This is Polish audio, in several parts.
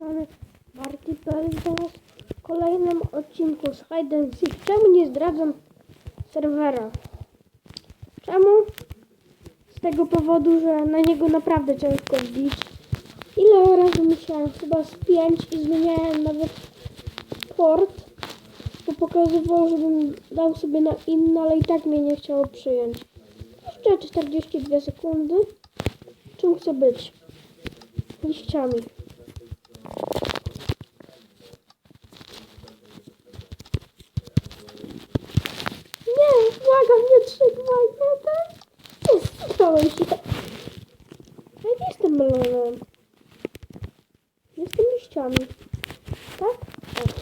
Mamy Marty teraz w kolejnym odcinku z and Seek. Czemu nie zdradzam serwera? Czemu? Z tego powodu, że na niego naprawdę ciężko wbić. Ile razy musiałem? Chyba z pięć i zmieniałem nawet port. Bo pokazywał, żebym dał sobie na inny, ale i tak mnie nie chciało przyjąć. Jeszcze 42 sekundy. Czym chcę być? Liściami. Nie, błagam, nie trzymaj jeden. Nie stałem się. Ja nie jestem melonem. Jestem liściami. Tak? Tak.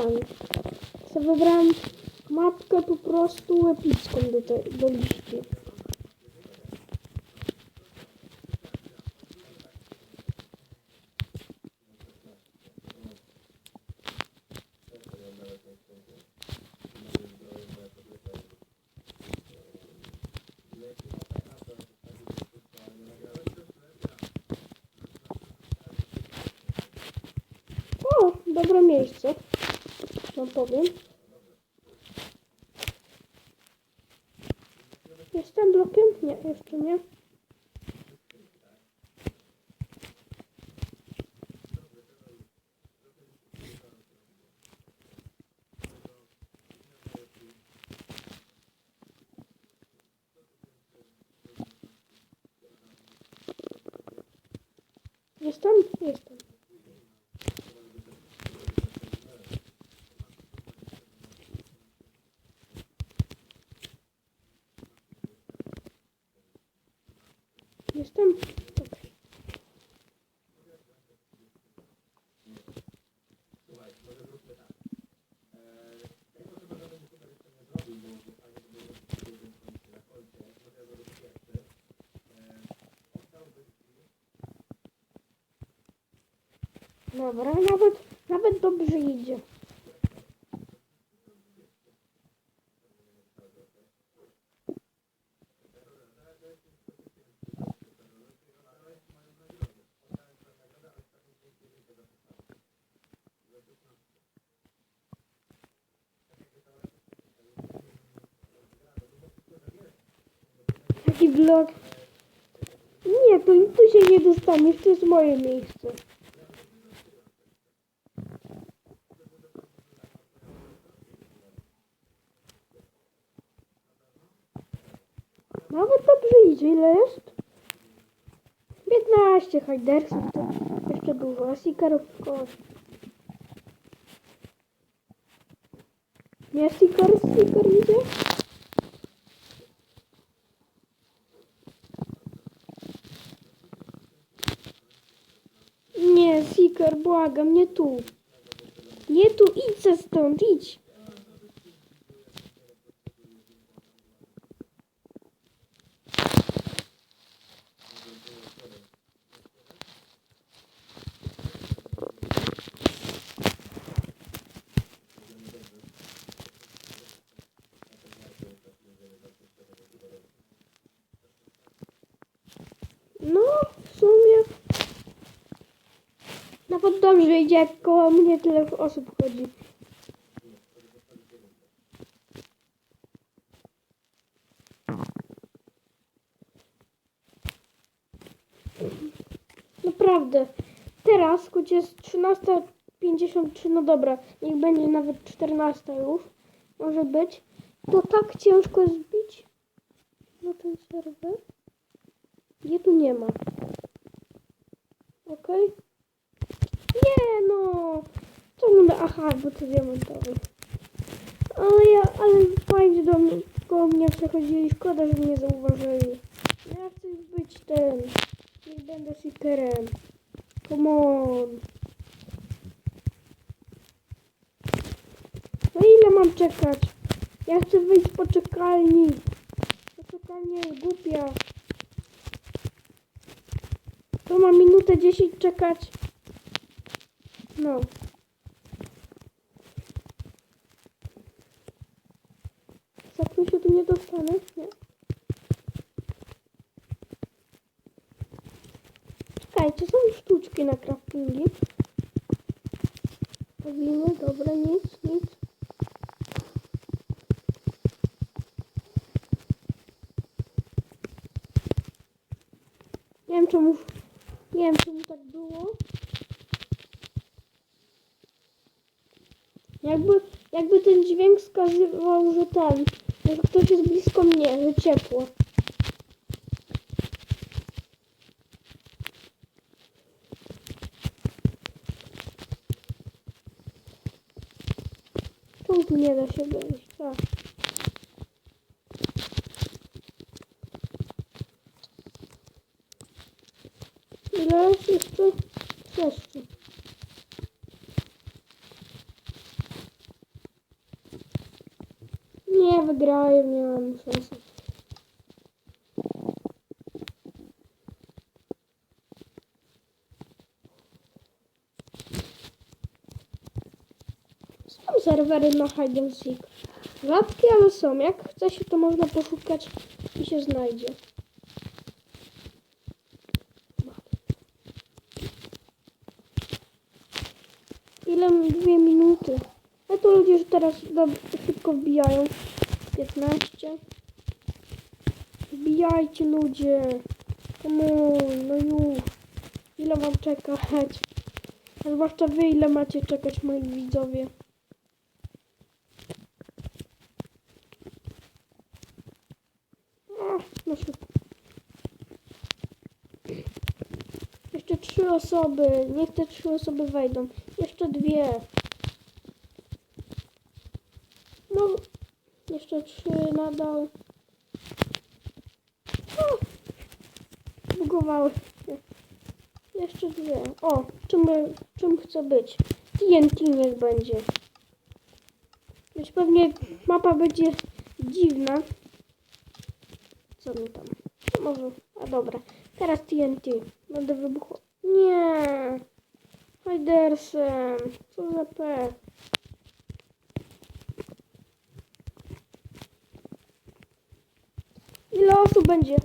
Liściami. Co wybrałem mapkę po prostu epicką do, te, do liści. Dobre miejsce. Wam powiem. Jestem blokiem? Nie, jeszcze nie. Jestem? Jestem. Jestem? Okej. Dobra, nawet, nawet dobrze idzie. Blok. Nie, to tu się nie dostaniesz, to jest moje miejsce. Nawet dobrze idzie, ile jest? 15 hajdersów, to jeszcze dużo, a seekerów koło. Nie, seeker, seeker idzie? Seeker, błagam, nie tu. Nie tu, idź stąd, idź. No, w sumie. Nawet dobrze idzie, jak koło mnie tyle osób chodzi. Naprawdę. Teraz, choć jest 13.53, no dobra, niech będzie nawet 14 już, może być, to tak ciężko zbić na ten serwer. Gdzie tu nie ma? Okej. Nie no! Mówię? Aha, bo to diamentowy. Ale ja, ale fajnie do mnie, koło mnie przechodzili. Szkoda, że mnie zauważyli. Ja chcę być ten. Nie będę seekerem. Come on. No ile mam czekać? Ja chcę wyjść z poczekalni. Poczekalnia jest głupia. To mam minutę 10 czekać. No. Zapnę się tu nie dostanę? Nie. Czekajcie, są sztuczki na craftingi. Robimy, dobra, nic, nic. Nie wiem czemu, nie wiem czemu tak było. Jakby, jakby ten dźwięk wskazywał, że ten, że ktoś jest blisko mnie, że ciepło. Tu nie da się wejść? Tak. Ile jest? Jeszcze. Nie, wygrałem, nie mam szansy. Są serwery na hide and seek. Rzadkie, ale są. Jak chce się, to można poszukać i się znajdzie. Ile? Dwie minuty. A to ludzie już teraz szybko wbijają. 15. Wbijajcie ludzie. On, no już. Ile mam czekać? Zwłaszcza wy ile macie czekać moi widzowie. No szybko. Jeszcze trzy osoby. Niech te trzy osoby wejdą. Jeszcze dwie. No, jeszcze trzy nadal. O, Bugowały się. Jeszcze dwie. O, czym, czym chcę być? TNT niech będzie. Już pewnie mapa będzie dziwna. Co mi tam? Może. A dobra. Teraz TNT. Będę wybuchł. Nie. Hydersem. Co za pech. Ile osób będzie?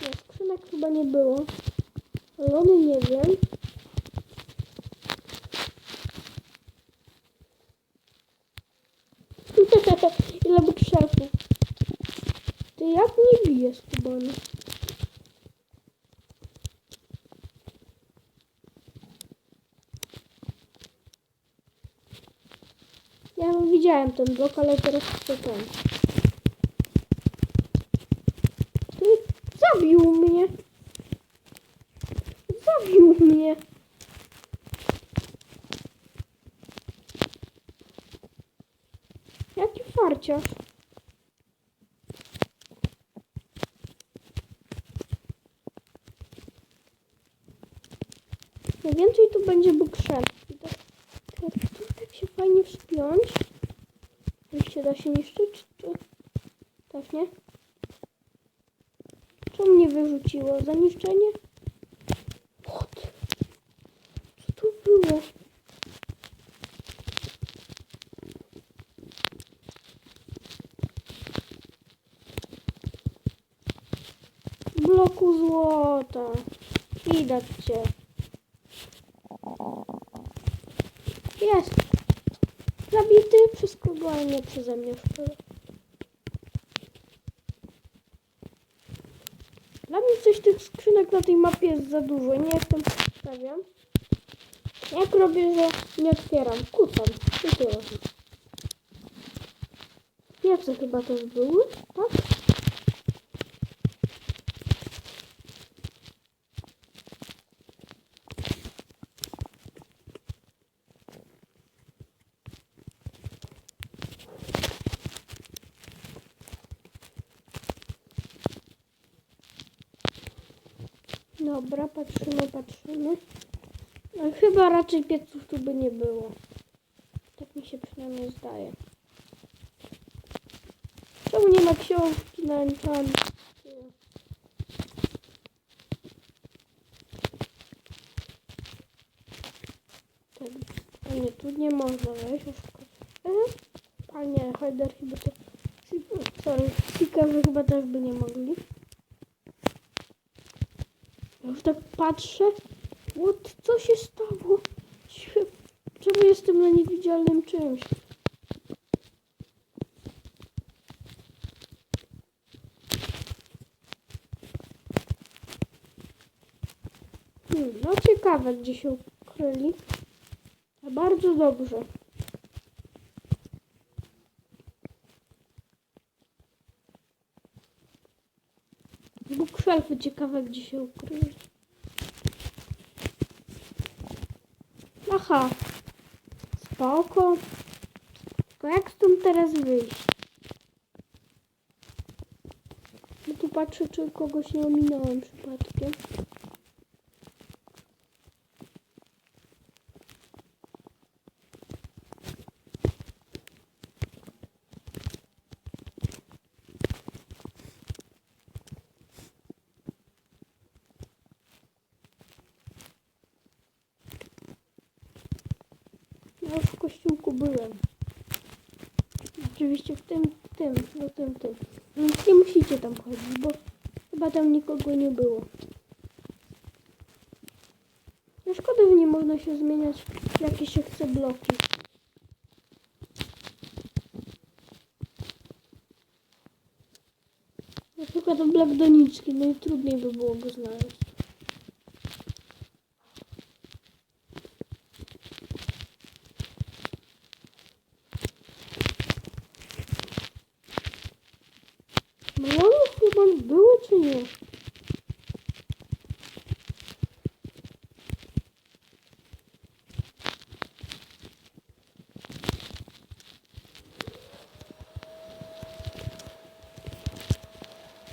Nie, skrzynek chyba nie było. Lony nie wiem. Ile bookshelfów. Ty jak nie bijesz, Kubany? Ja widziałem ten blok, ale teraz chcę ten. Ty zabił mnie. Zabił mnie. Jaki farciarz. Najwięcej tu będzie. I tak, tak, tak się fajnie wspiąć. Jeszcze da się niszczyć, czy... Tak, nie? Co mnie wyrzuciło? Zaniszczenie? What? Co tu było? Bloku złota. Widać cię. Jest. Zabity przez kogo, ale nie przeze mnie szczerze. Dla mnie coś tych skrzynek na tej mapie jest za dużo. Nie jestem pewien. Jak robię, że nie otwieram? Kucam. Tyle. Piece chyba też były, tak? Dobra, patrzymy, patrzymy. No, chyba raczej pieców tu by nie było. Tak mi się przynajmniej zdaje. Czemu nie ma książki na enchant? Tak, a nie, tu nie można wejść. A nie, Hyder chyba to... Sorry, Seeker chyba też by nie mogli. Już tak patrzę. What? Co się stało? Czemu jestem na niewidzialnym czymś? Hmm, no ciekawe, gdzie się ukryli. A Bardzo dobrze. Bookshelfy ciekawe, gdzie się ukryli. Aha. Spoko. Tylko jak stąd teraz wyjść? No tu patrzę, czy kogoś nie ominąłem przypadkiem. Już w kościółku byłem. Oczywiście w tym, tym, no tym, tym. Więc nie musicie tam chodzić, bo chyba tam nikogo nie było. No szkoda, że nie można się zmieniać w jakie się chce bloki. Na przykład blok doniczki, no i trudniej by było go znaleźć. Melony chyba były czy nie?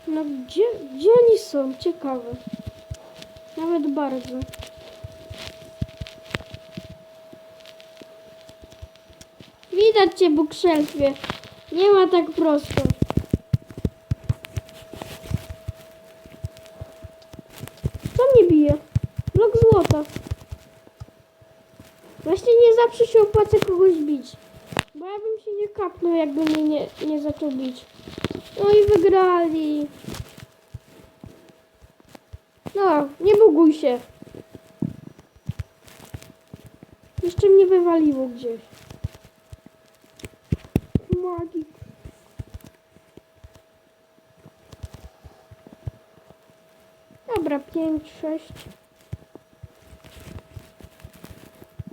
No gdzie, gdzie oni są? Ciekawe. Nawet bardzo. Widać cię, bookshelfie. Nie ma tak prosto. Co mnie bije? Blok złota. Właśnie nie zawsze się opłaca kogoś bić. Bo ja bym się nie kapnął, jakby mnie nie, nie zaczął bić. No i wygrali. No, nie buguj się. Jeszcze mnie wywaliło gdzieś. Magik. Dobra, 5, 6.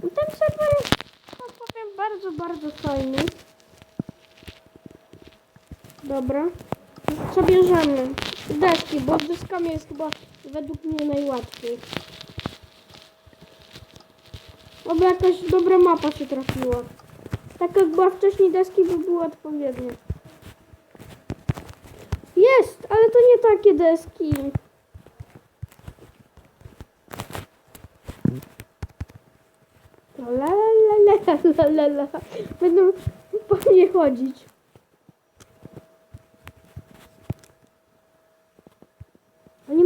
Ten serwer jest, no powiem, bardzo, bardzo fajny. Dobra. Co bierzemy? Deski, bo z deskami jest chyba według mnie najłatwiej. Oby jakaś dobra mapa się trafiła. Tak jak była wcześniej, deski by były odpowiednie. Jest, ale to nie takie deski. La la la la la la. Będą po mnie chodzić. Oni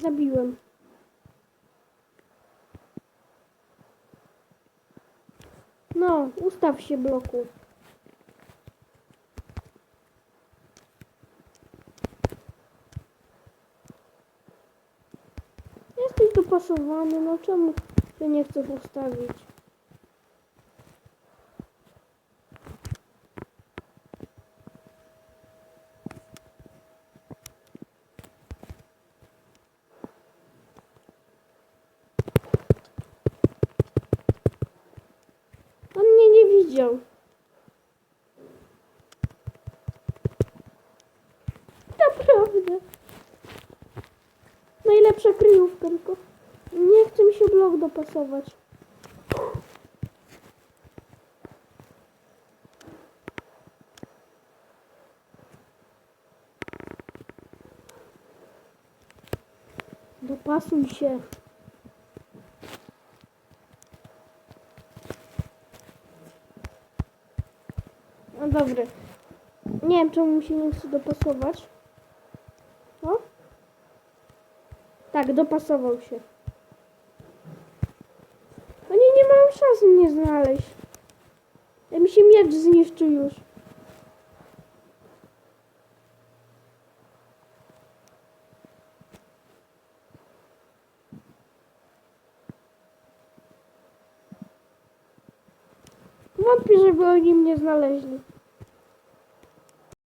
Zabiłem. No, ustaw się bloku. Jesteś dopasowany, no czemu się nie chcesz ustawić? On mnie nie widział. Naprawdę. Najlepsza kryjówka, tylko nie chce mi się blok dopasować. Dopasuj się. No dobry. Nie wiem, czemu mi się nie chce dopasować. O? Tak, dopasował się. Oni mają szans mnie znaleźć. Ja mi się miecz zniszczył już. Wątpię, żeby oni mnie znaleźli.